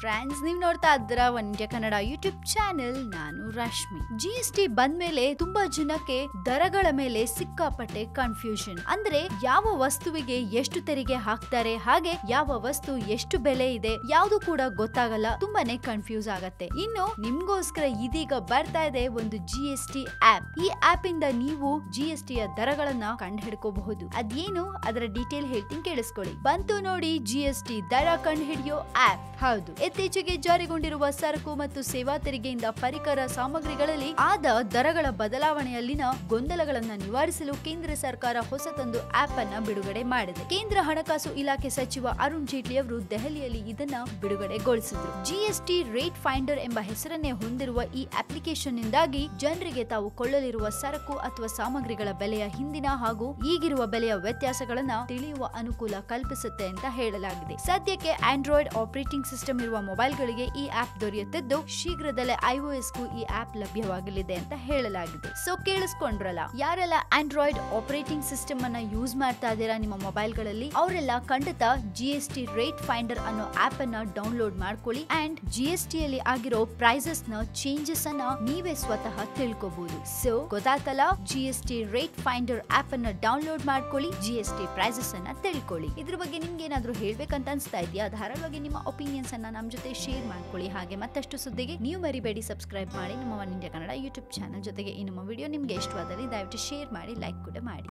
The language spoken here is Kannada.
ಫ್ರೆಂಡ್ಸ್ ನೀವು ನೋಡ್ತಾ ಇದ್ದೀರಾ ಒನ್ ಕನ್ನಡ ಯೂಟ್ಯೂಬ್ ಚಾನೆಲ್ ನಾನು ರಶ್ಮಿ. ಜಿ ಎಸ್ ಟಿ ಬಂದ್ಮೇಲೆ ತುಂಬಾ ಜನಕ್ಕೆ ದರಗಳ ಮೇಲೆ ಸಿಕ್ಕಾಪಟ್ಟೆ ಕನ್ಫ್ಯೂಷನ್ ಅಂದ್ರೆ ಯಾವ ವಸ್ತುವಿಗೆ ಎಷ್ಟು ತೆರಿಗೆ ಹಾಕ್ತಾರೆ, ಹಾಗೆ ಯಾವ ವಸ್ತು ಎಷ್ಟು ಬೆಲೆ ಇದೆ, ಯಾವುದು ಕೂಡ ಗೊತ್ತಾಗಲ್ಲ, ತುಂಬಾನೇ ಕನ್ಫ್ಯೂಸ್ ಆಗತ್ತೆ. ಇನ್ನು ನಿಮ್ಗೋಸ್ಕರ ಇದೀಗ ಬರ್ತಾ ಇದೆ ಒಂದು ಜಿ ಎಸ್ ಟಿ ಆಪ್ ಈ ಆಪ್ ಇಂದ ನೀವು ಜಿ ಎಸ್ ಟಿ ಯ ದರಗಳನ್ನ ಕಂಡು ಹಿಡ್ಕೋಬಹುದು ಅದೇನು? ಅದರ ಡೀಟೇಲ್ ಹೇಳ್ತೀನಿ, ಕೇಳಿಸ್ಕೊಳ್ಳಿ. ಬಂತು ನೋಡಿ ಜಿ ಎಸ್ ಟಿ ದರ ಕಂಡು ಹಿಡಿಯೋ ಆಪ್ ಹೌದು. ಇತ್ತೀಚೆಗೆ ಜಾರಿಗೊಂಡಿರುವ ಸರಕು ಮತ್ತು ಸೇವಾ ತೆರಿಗೆಯಿಂದ ಪರಿಕರ ಸಾಮಗ್ರಿಗಳಲ್ಲಿ ಆದ ದರಗಳ ಬದಲಾವಣೆಯಲ್ಲಿನ ಗೊಂದಲಗಳನ್ನು ನಿವಾರಿಸಲು ಕೇಂದ್ರ ಸರ್ಕಾರ ಹೊಸತೊಂದು ಆಪ್ ಅನ್ನ ಬಿಡುಗಡೆ ಮಾಡಿದೆ. ಕೇಂದ್ರ ಹಣಕಾಸು ಇಲಾಖೆ ಸಚಿವ ಅರುಣ್ ಜೇಟ್ಲಿ ಅವರು ದೆಹಲಿಯಲ್ಲಿ ಇದನ್ನ ಬಿಡುಗಡೆಗೊಳಿಸಿದರು. ಜಿಎಸ್ಟಿ ರೇಟ್ ಫೈಂಡರ್ ಎಂಬ ಹೆಸರನ್ನೇ ಹೊಂದಿರುವ ಈ ಅಪ್ಲಿಕೇಶನ್ ನಿಂದಾಗಿ ಜನರಿಗೆ ತಾವು ಕೊಳ್ಳಲಿರುವ ಸರಕು ಅಥವಾ ಸಾಮಗ್ರಿಗಳ ಬೆಲೆಯ ಹಿಂದಿನ ಹಾಗೂ ಈಗಿರುವ ಬೆಲೆಯ ವ್ಯತ್ಯಾಸಗಳನ್ನ ತಿಳಿಯುವ ಅನುಕೂಲ ಕಲ್ಪಿಸುತ್ತೆ ಅಂತ ಹೇಳಲಾಗಿದೆ. ಸದ್ಯಕ್ಕೆ ಆಂಡ್ರಾಯ್ಡ್ ಆಪರೇಟಿಂಗ್ ಸಿಸ್ಟಮ್ ಇರುವ ಮೊಬೈಲ್ಗಳಿಗೆ ಈ ಆಪ್ ದೊರೆಯುತ್ತಿದ್ದು, ಶೀಘ್ರದಲ್ಲೇ ಐಒಎಸ್ಗೂ ಈ ಆಪ್ ಲಭ್ಯವಾಗಲಿದೆ ಅಂತ ಹೇಳಲಾಗಿದೆ. ಸೊ ಕೇಳಿಸ್ಕೊಂಡ್ರಲ್ಲ, ಯಾರೆಲ್ಲ ಆಂಡ್ರಾಯ್ಡ್ ಆಪರೇಟಿಂಗ್ ಸಿಸ್ಟಮ್ ಅನ್ನ ಯೂಸ್ ಮಾಡ್ತಾ ಇದ್ದೀರಾ ನಿಮ್ಮ ಮೊಬೈಲ್ಗಳಲ್ಲಿ? ಅವರೆಲ್ಲ ಖಂಡಿತ G S T rate finder ಅನ್ನೋ ಆಪ್ ಅನ್ನ ಡೌನ್ಲೋಡ್ ಮಾಡ್ಕೊಳ್ಳಿ ಅಂಡ್ ಜಿ ಎಸ್ ಟಿ ಅಲ್ಲಿ ಆಗಿರೋ ಪ್ರೈಸಸ್ನ ಚೇಂಜಸ್ ಅನ್ನ ನೀವೇ ಸ್ವತಃ ತಿಳ್ಕೋಬಹುದು so ಗೊತ್ತಾತಲ್ಲ? G S T rate finder app ಅನ್ನ ಡೌನ್ಲೋಡ್ ಮಾಡ್ಕೊಳ್ಳಿ ಜಿ ಎಸ್ ಟಿ ಪ್ರೈಸಸ್ ಅನ್ನ ತಿಳ್ಕೊಳ್ಳಿ. ಇದ್ರ ಬಗ್ಗೆ ನಿಮ್ಗೆ ಏನಾದ್ರೂ ಹೇಳ್ಬೇಕಂತ ಅನ್ಸ್ತಾ ಇದೆಯಾ? ಧಾರಾಳವಾಗಿ ನಿಮ್ಮ ಒಪಿನಿಯನ್ಸ್ ಅನ್ನ ನಮ್ಮ ಜೊತೆ ಶೇರ್ ಮಾಡ್ಕೊಳ್ಳಿ. ಹಾಗೆ ಮತ್ತಷ್ಟು ಸುದ್ದಿಗೆ ನೀವು ಮರಿಬೇಡಿ. ಸಬ್ಸ್ಕ್ರೈಬ್ ಮಾಡಿ ನಮ್ಮ One India Kannada YouTube channel ಜೊತೆಗೆ ಈ ನಮ್ಮ ವಿಡಿಯೋ ನಿಮ್ಗೆ ಇಷ್ಟವಾದಲ್ಲಿ ದಯವಿಟ್ಟು ಶೇರ್ ಮಾಡಿ ಲೈಕ್ ಕೂಡ ಮಾಡಿ.